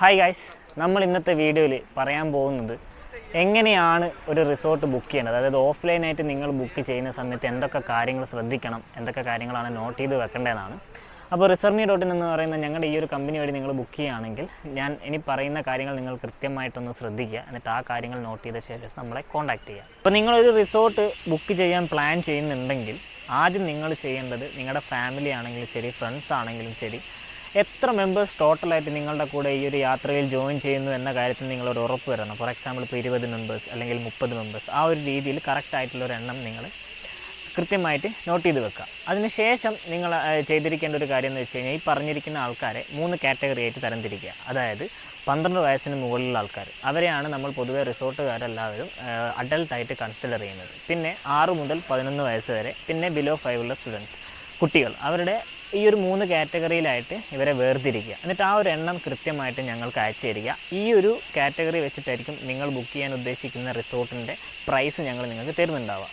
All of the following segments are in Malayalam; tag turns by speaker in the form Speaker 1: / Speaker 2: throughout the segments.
Speaker 1: ഹായ് ഗൈസ് നമ്മൾ ഇന്നത്തെ വീഡിയോയിൽ പറയാൻ പോകുന്നത് എങ്ങനെയാണ് ഒരു റിസോർട്ട് ബുക്ക് ചെയ്യേണ്ടത് അതായത് ഓഫ്ലൈനായിട്ട് നിങ്ങൾ ബുക്ക് ചെയ്യുന്ന സമയത്ത് എന്തൊക്കെ കാര്യങ്ങൾ ശ്രദ്ധിക്കണം എന്തൊക്കെ കാര്യങ്ങളാണ് നോട്ട് ചെയ്ത് വെക്കേണ്ടതെന്നാണ്. അപ്പോൾ റിസർമി ഡോട്ട് എന്ന് പറയുന്ന ഞങ്ങളുടെ ഈ ഒരു കമ്പനി വഴി നിങ്ങൾ ബുക്ക് ചെയ്യുകയാണെങ്കിൽ ഞാൻ ഇനി പറയുന്ന കാര്യങ്ങൾ നിങ്ങൾ കൃത്യമായിട്ടൊന്ന് ശ്രദ്ധിക്കുക. എന്നിട്ട് ആ കാര്യങ്ങൾ നോട്ട് ചെയ്ത ശേഷം നമ്മളെ കോൺടാക്റ്റ് ചെയ്യുക. അപ്പോൾ നിങ്ങളൊരു റിസോർട്ട് ബുക്ക് ചെയ്യാൻ പ്ലാൻ ചെയ്യുന്നുണ്ടെങ്കിൽ ആദ്യം നിങ്ങൾ ചെയ്യേണ്ടത് നിങ്ങളുടെ ഫാമിലി ആണെങ്കിലും ശരി ഫ്രണ്ട്സ് ആണെങ്കിലും ശരി എത്ര മെമ്പേഴ്സ് ടോട്ടലായിട്ട് നിങ്ങളുടെ കൂടെ ഈ ഒരു യാത്രയിൽ ജോയിൻ ചെയ്യുന്നു എന്ന കാര്യത്തിൽ നിങ്ങളൊരു ഉറപ്പ് വരണം. ഫോർ എക്സാമ്പിൾ ഇപ്പോൾ ഇരുപത് മെമ്പേഴ്സ് അല്ലെങ്കിൽ മുപ്പത് മെമ്പേഴ്സ് ആ ഒരു രീതിയിൽ കറക്റ്റ് ആയിട്ടുള്ള ഒരു എണ്ണം നിങ്ങൾ കൃത്യമായിട്ട് നോട്ട് ചെയ്ത് വെക്കുക. അതിനുശേഷം നിങ്ങൾ ചെയ്തിരിക്കേണ്ട ഒരു കാര്യം എന്ന് വെച്ച് കഴിഞ്ഞാൽ ഈ പറഞ്ഞിരിക്കുന്ന ആൾക്കാരെ മൂന്ന് കാറ്റഗറി ആയിട്ട് തരംതിരിക്കുക. അതായത് പന്ത്രണ്ട് വയസ്സിന് മുകളിലുള്ള ആൾക്കാർ. അവരെയാണ് നമ്മൾ പൊതുവേ റിസോർട്ടുകാരെല്ലാവരും അഡൽട്ടായിട്ട് കൺസിഡർ ചെയ്യുന്നത്. പിന്നെ ആറ് മുതൽ പതിനൊന്ന് വയസ്സ് വരെ പിന്നെ ബിലോ ഫൈവ് ഉള്ള സ്റ്റുഡൻസ് കുട്ടികൾ. അവരുടെ ഈ ഒരു മൂന്ന് കാറ്റഗറിയിലായിട്ട് ഇവരെ വേർതിരിക്കുക. എന്നിട്ട് ആ ഒരു എണ്ണം കൃത്യമായിട്ട് ഞങ്ങൾക്ക് അയച്ചു തരിക ഈ ഒരു കാറ്റഗറി വെച്ചിട്ടായിരിക്കും നിങ്ങൾ ബുക്ക് ചെയ്യാൻ ഉദ്ദേശിക്കുന്ന റിസോർട്ടിന്റെ പ്രൈസ് ഞങ്ങൾ നിങ്ങൾക്ക് തരുന്നുണ്ടാവുക.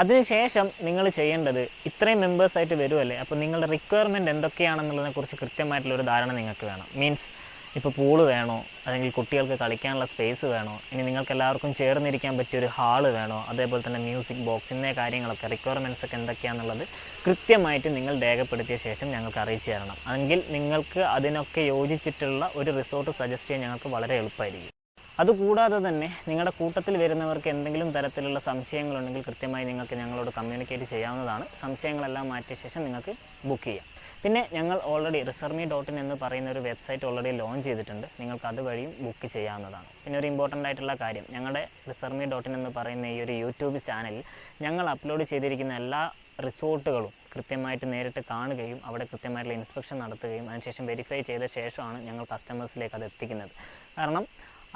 Speaker 1: അതിനുശേഷം നിങ്ങൾ ചെയ്യേണ്ടത് ഇത്രയും മെമ്പേഴ്സായിട്ട് വരുമല്ലേ അപ്പോൾ നിങ്ങളുടെ റിക്വയർമെന്റ് എന്തൊക്കെയാണെന്നുള്ളതിനെക്കുറിച്ച് കൃത്യമായിട്ടുള്ള ഒരു ധാരണ നിങ്ങൾക്ക് വേണം. മീൻസ് ഇപ്പോൾ പൂൾ വേണോ? അല്ലെങ്കിൽ കുട്ടികൾക്ക് കളിക്കാനുള്ള സ്പേസ് വേണോ? ഇനി നിങ്ങൾക്ക് എല്ലാവർക്കും ചേർന്നിരിക്കാൻ പറ്റിയൊരു ഹാൾ വേണോ? അതേപോലെ തന്നെ മ്യൂസിക് ബോക്സ് ഇന്നേ കാര്യങ്ങളൊക്കെ റിക്വയർമെന്റ്സ് ഒക്കെ എന്തൊക്കെയാണെന്നുള്ളത് കൃത്യമായിട്ട് നിങ്ങൾ രേഖപ്പെടുത്തിയ ശേഷം ഞങ്ങൾക്ക് അറിയിച്ചു തരണം. എങ്കിൽ നിങ്ങൾക്ക് അതിനൊക്കെ യോജിച്ചിട്ടുള്ള ഒരു റിസോർട്ട് സജസ്റ്റ് ചെയ്യാൻ ഞങ്ങൾക്ക് വളരെ എളുപ്പമായിരിക്കും. അതുകൂടാതെ തന്നെ നിങ്ങളുടെ കൂട്ടത്തിൽ വരുന്നവർക്ക് എന്തെങ്കിലും തരത്തിലുള്ള സംശയങ്ങളുണ്ടെങ്കിൽ കൃത്യമായി നിങ്ങൾക്ക് ഞങ്ങളോട് കമ്മ്യൂണിക്കേറ്റ് ചെയ്യാവുന്നതാണ്. സംശയങ്ങളെല്ലാം മാറ്റിയ ശേഷം നിങ്ങൾക്ക് ബുക്ക് ചെയ്യാം. പിന്നെ ഞങ്ങൾ ഓൾറെഡി റിസർമി ഡോട്ട് ഇൻ എന്ന് പറയുന്ന ഒരു വെബ്സൈറ്റ് ഓൾറെഡി ലോഞ്ച് ചെയ്തിട്ടുണ്ട്. നിങ്ങൾക്ക് അതുവഴിയും ബുക്ക് ചെയ്യാവുന്നതാണ്. പിന്നെ ഒരു ഇമ്പോർട്ടന്റ് ആയിട്ടുള്ള കാര്യം ഞങ്ങളുടെ റിസർമി ഡോട്ട് ഇൻ എന്ന് പറയുന്ന ഈ ഒരു യൂട്യൂബ് ചാനലിൽ ഞങ്ങൾ അപ്ലോഡ് ചെയ്തിരിക്കുന്ന എല്ലാ റിസോർട്ടുകളും കൃത്യമായിട്ട് നേരിട്ട് കാണുകയും അവിടെ കൃത്യമായിട്ടുള്ള ഇൻസ്പെക്ഷൻ നടത്തുകയും അതിനുശേഷം വെരിഫൈ ചെയ്ത ശേഷമാണ് ഞങ്ങൾ കസ്റ്റമേഴ്സിലേക്ക് അത് എത്തിക്കുന്നത്. കാരണം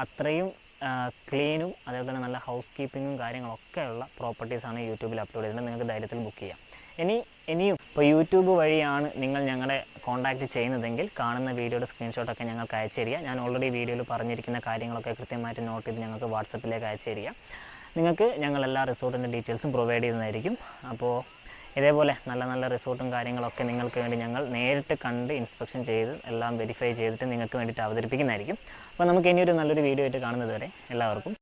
Speaker 1: അത്രയും ക്ലീനും അതേപോലെ തന്നെ നല്ല ഹൗസ് കീപ്പിങ്ങും കാര്യങ്ങളൊക്കെയുള്ള പ്രോപ്പർട്ടീസാണ് യൂട്യൂബിൽ അപ്ലോഡ് ചെയ്തിട്ടുണ്ട് നിങ്ങൾക്ക് ധൈര്യത്തിൽ ബുക്ക് ചെയ്യാം. ഇനി ഇനിയും ഇപ്പോൾ യൂട്യൂബ് വഴിയാണ് നിങ്ങൾ ഞങ്ങളെ കോൺടാക്റ്റ് ചെയ്യുന്നതെങ്കിൽ കാണുന്ന വീഡിയോയുടെ സ്ക്രീൻഷോട്ടൊക്കെ ഞങ്ങൾക്ക് അയച്ചു തരിക. ഞാൻ ഓൾറെഡി വീഡിയോയിൽ പറഞ്ഞിരിക്കുന്ന കാര്യങ്ങളൊക്കെ കൃത്യമായിട്ട് നോട്ട് ചെയ്ത് ഞങ്ങൾക്ക് വാട്സപ്പിലേക്ക് അയച്ചു തരിക. നിങ്ങൾക്ക് ഞങ്ങൾ എല്ലാ റിസോർട്ടിന്റെ ഡീറ്റെയിൽസും പ്രൊവൈഡ് ചെയ്യുന്നതായിരിക്കും. അപ്പോൾ ഇതേപോലെ നല്ല നല്ല റിസോർട്ടും കാര്യങ്ങളൊക്കെ നിങ്ങൾക്ക് വേണ്ടി ഞങ്ങൾ നേരിട്ട് കണ്ട് ഇൻസ്പെക്ഷൻ ചെയ്ത് എല്ലാം വെരിഫൈ ചെയ്തിട്ട് നിങ്ങൾക്ക് വേണ്ടിയിട്ട് അവതരിപ്പിക്കുന്നതായിരിക്കും. അപ്പോൾ നമുക്ക് ഇനിയൊരു നല്ലൊരു വീഡിയോ ആയിട്ട് കാണുന്നത് വരെ എല്ലാവർക്കും